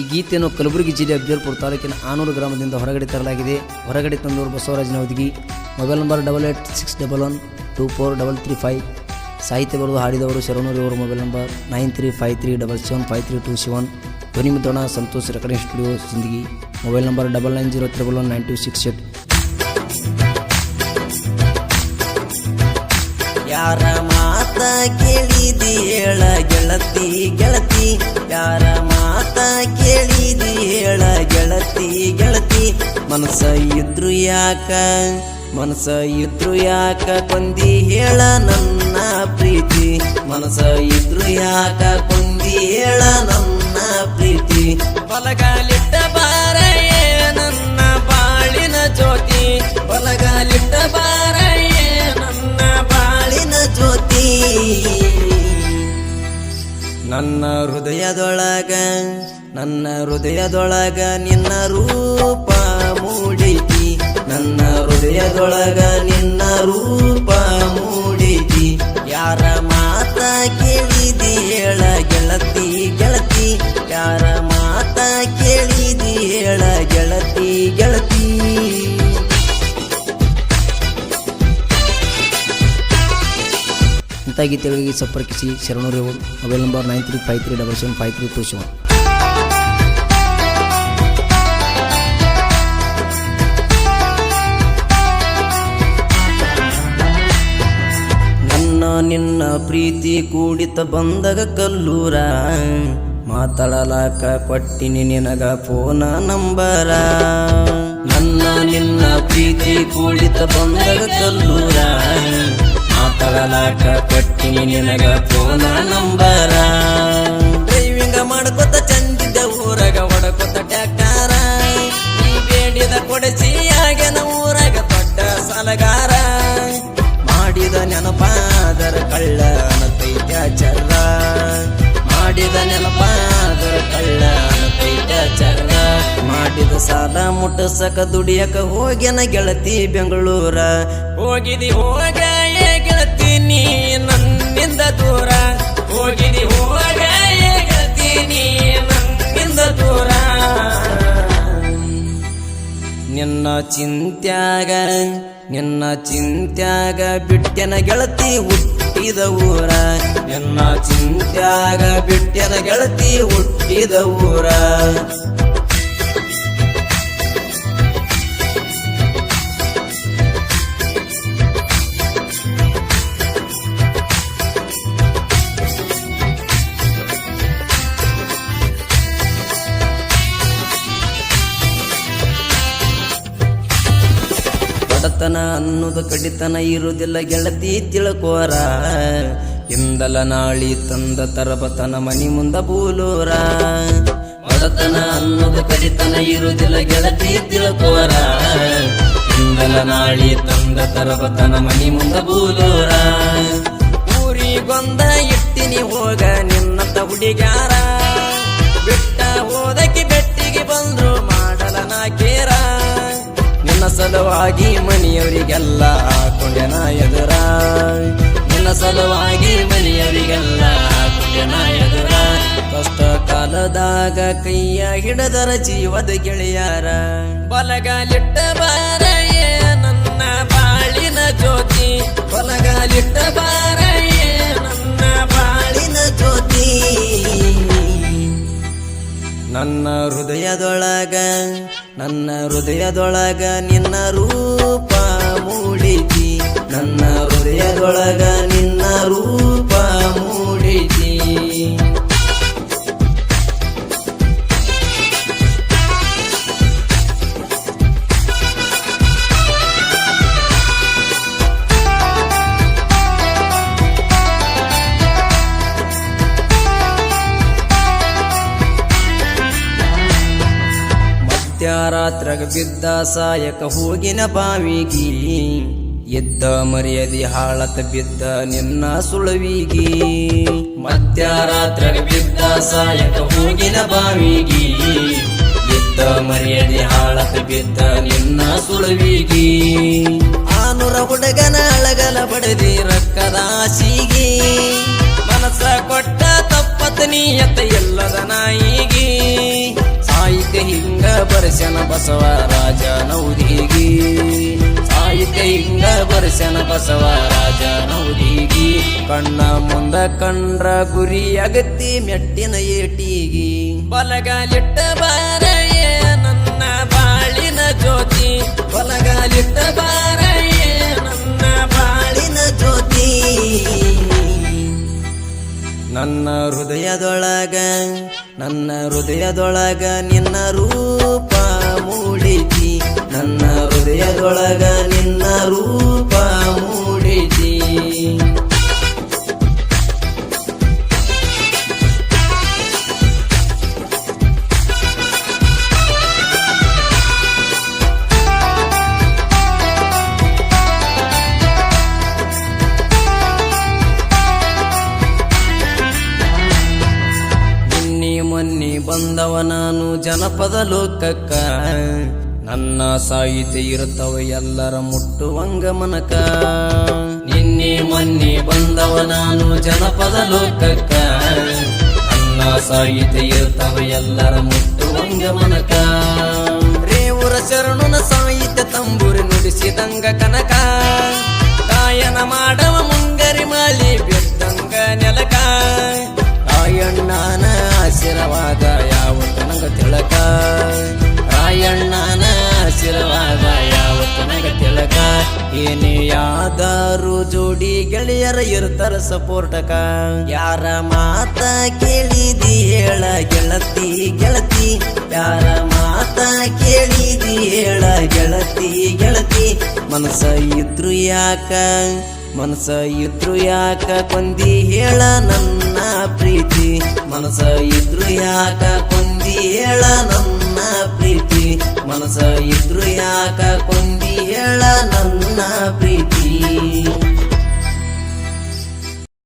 ಈ ಗೀತೆಯನ್ನು ಕಲಬುರಗಿ ಜಿಲ್ಲೆ ಅಬ್ಜರ್ಪುರ ತಾಲೂಕಿನ ಆನೂರು ಗ್ರಾಮದಿಂದ ಹೊರಗಡೆ ತರಲಾಗಿದೆ. ಹೊರಗಡೆ tandoor ಬಸವರಾಜನ Vadgi mobile number double eight six double one two four double three five. ಸಾಹಿತ್ಯ ಬರೆದು ಹಾಡಿದವರು Sharanur mobile number nine three five three double seven five three two seven. ಧ್ವನಿ ಮುದ್ರಣ Santosh recording studio Sindagi. Mobile number double nine zero triple one nine two six eight. ಯಾರ ಮಾತ ಕೇಳಿದಿ ಹೇಳ ಗೆಳತಿ ಗೆಳತಿ, ಯಾರ ಗೆಳತಿ ಗೆಳತಿ ಮನಸ ಇದ್ರು ಯಾಕ? ಮನಸ ಇದ್ರು ಯಾಕ ಕೊಂದಿ ಹೇಳ ನನ್ನ ಪ್ರೀತಿ? ಮನಸ ಇದ್ರು ಯಾಕ ಕೊಂದಿ ಹೇಳ ನನ್ನ ಪ್ರೀತಿ? ಬಲಗಾಲಿಟ್ಟ ಬಾರಯ್ಯ ನನ್ನ ಬಾಳಿನ ಜ್ಯೋತಿ. ಬಲಗಾಲಿಟ್ಟ ಬಾರಯ್ಯ ನನ್ನ ಬಾಳಿನ ಜ್ಯೋತಿ. ನನ್ನ ಹೃದಯದೊಳಗ ನನ್ನ ಹೃದಯದೊಳಗ ನಿನ್ನ ರೂಪ ಮೂಡಿತಿ. ನನ್ನ ಹೃದಯದೊಳಗ ನಿನ್ನ ರೂಪ ಮೂಡಿತಿ. ಯಾರ ಮಾತ ಕೇಳಿದಿ ಹೇಳ, ಗೆಳತಿ ಗೆಳತಿ. ಯಾರ ಮಾತ ಕೇಳಿದಿ ಹೇಳ, ಗೆಳತಿ ಗೆಳತಿ. ಇಂಥ ಗೀತೆಗಳಿಗೆ ಸಂಪರ್ಕಿಸಿ Sharanur mobile number nine three five three double seven five three two seven. ನನ್ನ ಪ್ರೀತಿ ಕೂಡಿತ ಬಂದಗ ಕಲ್ಲೂರ. ಮಾತಾಡಲಾಕ ಕೊಟ್ಟಿನಿ ನಿನಗ ಫೋನ ನಂಬರ. ನನ್ನ ನಿನ್ನ ಪ್ರೀತಿ ಕೂಡಿತ ಬಂದಗ ಕಲ್ಲೂರ. ಮಾತಾಡಲಾಕ ಕೊಟ್ಟಿನಿ ನಿನಗ ಫೋನ ನಂಬರ. ಡ್ರೈವಿಂಗ ಮಾಡ್ಕೊತ ಚಂದಿದ್ದ ಊರಾಗ ಕಳ್ಳ ಚರ್ರ. ಮಾಡಿದ ನೆನಪಾದ ಕಳ್ಳ ಚರ್ರ. ಮಾಡಿದ ಸಾಲ ಮುಟ್ಟಸಕ ದುಡಿಯಕ ಹೋಗ್ಯನ ಗೆಳತಿ ಬೆಂಗಳೂರ. ಹೋಗಿದಿ ಹೋಗ ಗೆಳತಿ ನೀ ನನ್ನಿಂದ ದೂರ. ಹೋಗಿದಿ ಹೋಗ ಚಿಂತ್ಯಾಗ ನಿನ್ನ ಚಿಂತ್ಯಾಗ ಬಿಟ್ಟೆನ ಗೆಳತಿ ಹುಟ್ಟಿದ ಊರ ನಿನ್ನ ಚಿಂತ್ಯಾಗ ಬಿಟ್ಟೆನ ಗೆಳತಿ ಹುಟ್ಟಿದ ಊರ ಬಡತನ ಅನ್ನೋದು ಕಡಿತನ ಇರುವುದಿಲ್ಲ. ಗೆಳತಿ ತಿಳ್ಕೋರ, ಇಂದಲ ನಾಳಿ ತಂದ ತರಬತನ ಮನಿ ಮುಂದ ಬೂಲೂರ. ಬಡತನ ಅನ್ನೋದು ಕಡಿತನ ಇರುವುದಿಲ್ಲ. ಗೆಳತಿ ತಿಳ್ಕೋರ, ಇಂದಲ ನಾಳಿ ತಂದ ತರಬತನ ಮನಿ ಮುಂದ ಊರಿ ಊರಿಗೊಂದ ಇಟ್ಟಿನಿ ಹೋಗ ನಿನ್ನ ಹುಡುಗ್ಯಾರ. ಬಿಟ್ಟ ಹೋದಕ್ಕೆ ಬೆಟ್ಟಿಗೆ ಬಂದ್ರು ನಿನ್ನ ಸಲುವಾಗಿ ಮನೆಯವರಿಗೆಲ್ಲ ಕೊಂಡೆನ ಎದುರ. ನಿನ್ನ ಸಲುವಾಗಿ ಮನೆಯವರಿಗೆಲ್ಲ ಕೊಂಡೆನ ಎದುರ. ಕಷ್ಟ ಕಾಲದಾಗ ಕೈಯ ಹಿಡದರ ಜೀವದ ಗೆಳೆಯಾರ. ಬಲಗಾಲಿಟ್ಟ ಬಾರಯ್ಯ ನನ್ನ ಬಾಳಿನ ಜ್ಯೋತಿ. ಬಲಗಾಲಿಟ್ಟ ನನ್ನ ಹೃದಯದೊಳಗ ನನ್ನ ಹೃದಯದೊಳಗ ನಿನ್ನ ರೂಪ ಮೂಡಿತಿ ನನ್ನ ಹೃದಯದೊಳಗ ನಿನ್ನ ರೂಪ ಮಧ್ಯರಾತ್ರಾಗ ಬಿದ್ದ ಸಾಯಕ ಹೋಗಿನ ಬಾವಿಗಿ. ಎದ್ದ ಮರ್ಯಾದಿ ಹಾಳತ ಬಿದ್ದ ನಿನ್ನ ಸುಳವಿಗಿ. ಮಧ್ಯಾರಾತ್ರಗ ಬಿದ್ದ ಸಾಯಕ ಹೋಗಿನ ಬಾವಿಗಿ. ಎದ್ದ ಮರ್ಯಾದಿ ಹಾಳತ ಬಿದ್ದ ನಿನ್ನ ಸುಳವಿಗಿ. ಆನುರ ಹುಡುಗನ ಅಳಗಲ ಪಡೆದಿ ರಕ್ಕದ ಆಸಿಗಿ ಮನಸ್ಸ ಕೊಟ್ಟ ತಪ್ಪತ ನೀಯತ ಎಲ್ಲದ ನಾಯಿಗಿ. ಹಿಂಗ ಬರಸನ ಬಸವ ರಾಜ ನೌದಿಗಿ. ಸಾಹಿತ್ಯ ಹಿಂಗ ಬರಸನ ಬಸವ ರಾಜ ನೌದಿಗಿ. ಕಣ್ಣ ಮುಂದ ಕಂಡ್ರ ಗುರಿ ಅಗತಿ ಮೆಟ್ಟಿನ ಏಟಿಗಿ. ಬಲಗಾಲಿಟ್ಟ ಬಾರಯ್ಯ ನನ್ನ ಬಾಳಿನ ಜ್ಯೋತಿ. ಬಲಗಾಲಿಟ್ಟ ಬಾರಯ್ಯ ನನ್ನ ಬಾಳಿನ ಜ್ಯೋತಿ. ನನ್ನ ಹೃದಯದೊಳಗ ನನ್ನ ಹೃದಯದೊಳಗ ನಿನ್ನ ರೂಪ ಮೂಡಿತಿ ನನ್ನ ಹೃದಯದೊಳಗ ನಿನ್ನ ರೂಪ ನಾನು ಜನಪದ ಲೋಕಕ್ಕ. ನನ್ನ ಸಾಹಿತ್ಯ ಇರುತ್ತವ ಎಲ್ಲರ ಮುಟ್ಟುವಂಗ ಮನಕ. ನಿನ್ನೆ ಮೊನ್ನೆ ಬಂದವ ನಾನು ಜನಪದ ಲೋಕಕ್ಕ. ನನ್ನ ಸಾಹಿತ್ಯ ಇರುತ್ತವ ಎಲ್ಲರ ಮುಟ್ಟುವಂಗ ಮನಕ. ರೇವುರ ಶರಣುನ ಸಾಹಿತ್ಯ ತಂಬೂರಿ ನುಡಿಸಿದಂಗ ಕನಕ. ಗಾಯನ ಮಾಡವ ಮುಂಗರಿ ಮಾಲಿ ಬಿದ್ದಂಗ ನೆಲಕ. ಕಾಯಣ್ಣನ ಆಶೀರ್ವಾದ. ಏನೇ ಆದರೂ ಜೋಡಿ ಗೆಳೆಯರ ಇರ್ತಾರ ಸಪೋರ್ಟಕ. ಯಾರ ಮಾತ ಕೇಳಿದಿ ಹೇಳ, ಗೆಳತಿ ಗೆಳತಿ. ಯಾರ ಮಾತ ಕೇಳಿದಿ ಹೇಳ, ಗೆಳತಿ ಗೆಳತಿ. ಮನಸ ಇದ್ರು ಯಾಕ ಮನಸ ಇದ್ರು ಯಾಕ ಕೊಂದಿ ಹೇಳ ನನ್ನ ಪ್ರೀತಿ. ಮನಸ್ಸ ಇದ್ರು ಯಾಕ ಕೊಂದಿ ಹೇಳ ನನ್ನ ಮನಸ್ಸ ಇದ್ರು ಯಾಕ ಕೊಂದಿ ಹೇಳ ನನ್ನ ಪ್ರೀತಿ.